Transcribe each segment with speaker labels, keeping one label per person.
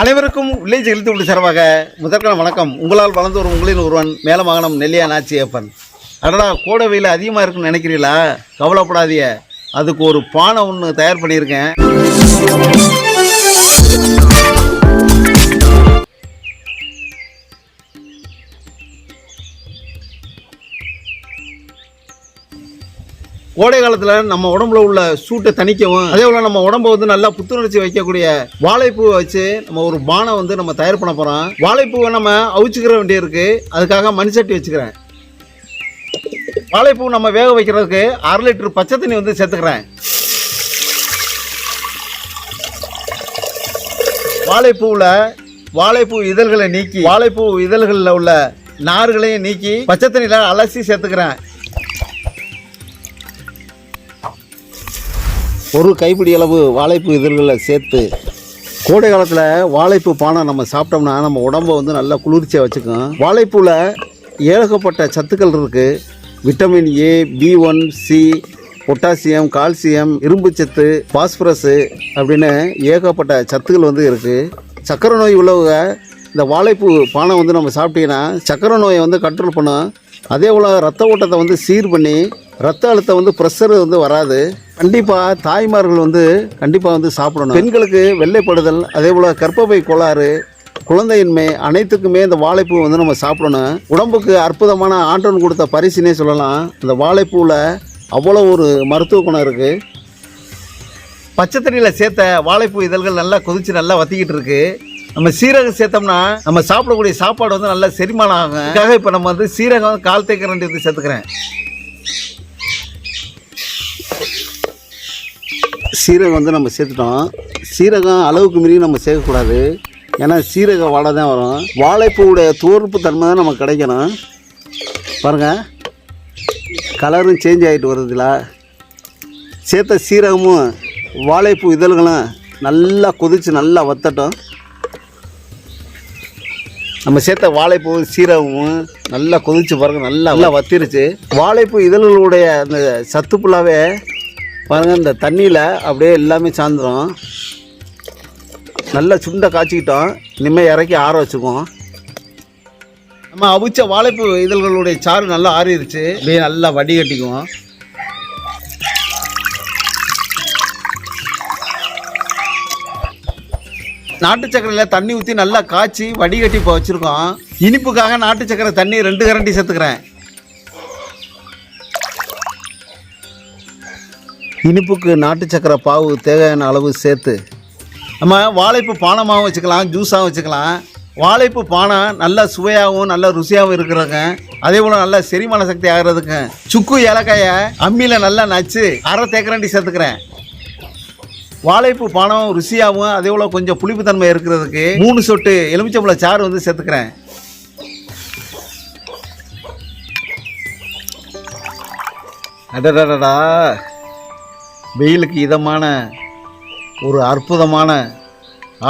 Speaker 1: அனைவருக்கும் வில்லேஜ் எழுத்து உண்டு சிறப்பாக முதற்கான வணக்கம். உங்களால் வளர்ந்து வரும் உங்களின் ஒருவன் மேல மாகாணம் நெல்லியா நாச்சியப்பன் அடடா கோடை வெயில் அதிகமாக இருக்குன்னு நினைக்கிறீங்களா? கவலைப்படாதீங்க. அதுக்கு ஒரு பானை ஒன்று தயார் பண்ணியிருக்கேன். கோடை காலத்தில் நம்ம உடம்புல உள்ள சூட்டை தணிக்கவும் அதே போல் நம்ம உடம்ப வந்து நல்லா புத்துணர்ச்சி வைக்கக்கூடிய வாழைப்பூவை வச்சு நம்ம ஒரு பானை வந்து நம்ம தயார் பண்ண போகிறோம் வாழைப்பூவை நம்ம அவிச்சுக்கிற வேண்டியிருக்கு அதுக்காக மண்சட்டி வச்சுக்கிறேன். வாழைப்பூ நம்ம வேக வைக்கிறதுக்கு அரை லிட்டர் பச்சை தண்ணி வந்து சேர்த்துக்கிறேன். வாழைப்பூவில் வாழைப்பூ இதழ்களை நீக்கி வாழைப்பூ இதழ்களில் உள்ள நார்களையும் நீக்கி பச்சை தண்ணியில் அலசி சேர்த்துக்கிறேன். ஒரு கைப்பிடி அளவு வாழைப்பு இதழ்களை சேர்த்து கோடை காலத்தில் வாழைப்பு பானை நம்ம சாப்பிட்டோம்னா நம்ம உடம்பை வந்து நல்லா குளிர்ச்சியாக வச்சுக்கும். வாழைப்பூவில் ஏகப்பட்ட சத்துக்கள் இருக்குது vitamin A B one C potassium calcium இரும்புச்சத்து பாஸ்பரஸு அப்படின்னு ஏகப்பட்ட சத்துக்கள் வந்து இருக்குது சக்கரை நோய் உள்ளவங்க இந்த வாழைப்பூ பானை வந்து நம்ம சாப்பிட்டீங்கன்னா சக்கரை நோயை வந்து கண்ட்ரோல் பண்ணும் அதே போல் ரத்த ஓட்டத்தை வந்து சீர் பண்ணி ரத்த அழுத்தம் வந்து ப்ரெஷர் வந்து வராது. கண்டிப்பாக தாய்மார்கள் வந்து கண்டிப்பாக வந்து சாப்பிடணும். பெண்களுக்கு வெள்ளைப்படுதல் அதே போல் கர்ப்பப்பை கோளாறு குழந்தையின்மை அனைத்துக்குமே இந்த வாழைப்பூ வந்து நம்ம சாப்பிடணும். உடம்புக்கு அற்புதமான ஆண்டவன் கொடுத்த பரிசுனே சொல்லலாம். இந்த வாழைப்பூவில் அவ்வளோ ஒரு மருத்துவ குணம் இருக்குது பச்சை தண்ணியில் சேர்த்த வாழைப்பூ இதழ்கள் நல்லா கொதித்து நல்லா வத்திக்கிட்டு இருக்குது நம்ம சீரகம் சேர்த்தோம்னா நம்ம சாப்பிடக்கூடிய சாப்பாடு வந்து நல்லா செரிமானம் ஆகும். அதுக்காக இப்போ நம்ம வந்து சீரகம் கால் தேக்கரண்டி வந்து சேர்த்துக்கிறேன். சீரகம் வந்து நம்ம சேர்த்துட்டோம். சீரகம் அளவுக்கு மீறி நம்ம சேர்க்கக்கூடாது. ஏன்னா சீரக வாடை தான் வரும். வாழைப்பூவுடைய தோற்பு தன்மை தான் நமக்கு கிடைக்கணும். பாருங்கள் கலரும் சேஞ்ச் ஆகிட்டு வருதுல. சேர்த்த சீரகமும் வாழைப்பூ இதழ்களும் நல்லா கொதித்து நல்லா வத்தட்டும். நம்ம சேர்த்த வாழைப்பூ சீரகமும் நல்லா கொதிச்சு பாருங்கள் நல்லா நல்லா வத்திருச்சு. வாழைப்பூ இதழ்களுடைய அந்த சத்து புல்லாவே பாருங்கள் இந்த தண்ணியில் அப்படியே எல்லாமே சார்ந்துடும் நல்லா சுண்டை காய்ச்சிக்கிட்டோம். இனிமேல் இறக்கி ஆற வச்சுக்குவோம். நம்ம அவிச்ச வாழைப்பூ இதழ்களுடைய சாறு நல்லா ஆறிடுச்சு அப்படியே நல்லா வடிகட்டிக்குவோம். நாட்டு சக்கரையில் தண்ணி ஊற்றி நல்லா காய்ச்சி வடிகட்டி இப்போ வச்சுருக்கோம். இனிப்புக்காக நாட்டு சக்கரை தண்ணி ரெண்டு கரண்டி சேர்த்துக்கிறேன். இனிப்புக்கு நாட்டு சக்கரை பாவு தேவையான அளவு சேர்த்து நம்ம வாழைப்பு பானமாகவும் வச்சுக்கலாம் ஜூஸாகவும் வச்சுக்கலாம். வாழைப்பு பானம் நல்லா சுவையாகவும் நல்ல ருசியாகவும் இருக்கிறதுங்க. அதே போல் நல்ல செரிமான சக்தி ஆகிறதுக்கு சுக்கு ஏலக்காயை அம்மியில் நல்லா நச்சு அரை தேக்கரண்டி சேர்த்துக்கிறேன். வாழைப்பூ பானம் ருசியாகவும் அதே போல் கொஞ்சம் புளிப்புத்தன்மை இருக்கிறதுக்கு மூணு சொட்டு எலுமிச்சம்பழ சாறு வந்து சேர்த்துக்கிறேன். அடடடடா. வெயிலுக்கு இதமான ஒரு அற்புதமான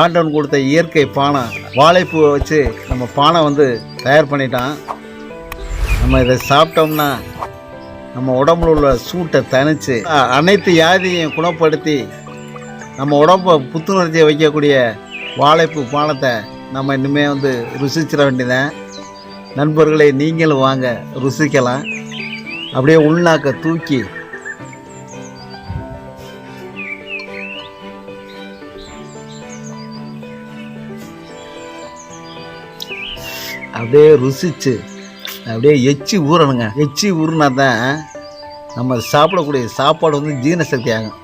Speaker 1: ஆண்டவன் கொடுத்த இயற்கை பானை வாழைப்பூவை வச்சு நம்ம பானை வந்து தயார் பண்ணிட்டான். நம்ம இதை சாப்பிட்டோம்னா நம்ம உடம்புல உள்ள சூட்டை தணித்து அனைத்து வியாதியையும் குணப்படுத்தி நம்ம உடம்பை புத்துணர்ச்சியை வைக்கக்கூடிய வாழைப்பு பானத்தை நம்ம இனிமேல் வந்து ருசிச்சிட வேண்டியதான் நண்பர்களே நீங்களும் வாங்க ருசிக்கலாம். அப்படியே உள்நாக்க தூக்கி. அப்படியே ருசிச்சு அப்படியே எச்சி ஊறணுங்க. எச்சி ஊறினா தான் நம்ம சாப்பிடக்கூடிய சாப்பாடு வந்து ஜீரண சக்தி ஆகும்.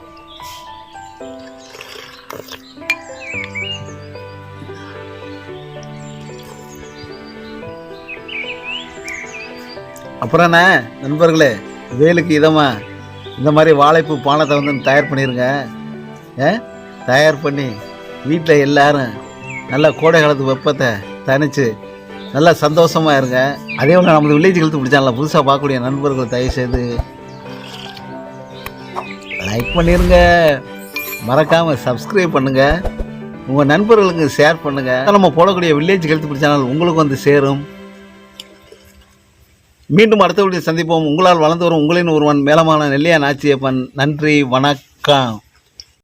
Speaker 1: அப்புறம் என்ன நண்பர்களே வேலுக்கு இதமா இந்த மாதிரி வாழைப்பூ பானத்தை வந்து தயார் பண்ணிடுங்க ஏ? தயார் பண்ணி வீட்டில் எல்லாரும் நல்லா கோடை காலத்து வெப்பத்தை தனித்து நல்லா சந்தோஷமாக இருங்க. அதே ஒன்று நமது வில்லேஜ் ஹெல்த் பிடிச்சால புதுசாக பார்க்கக்கூடிய நண்பர்கள் தயவு செய்து லைக் பண்ணிடுங்க மறக்காமல் சப்ஸ்கிரைப் பண்ணுங்கள் உங்கள் நண்பர்களுக்கு ஷேர் பண்ணுங்கள் நம்ம போடக்கூடிய வில்லேஜ் ஹெல்த் பிடிச்சாலும் உங்களுக்கு வந்து சேரும். மீண்டும் அடுத்த சந்திப்போம். உங்களால் வளர்ந்து வரும் உங்களின் ஒருவன் மேலமான நெல்லியா நாச்சியப்பன். நன்றி வணக்கம்.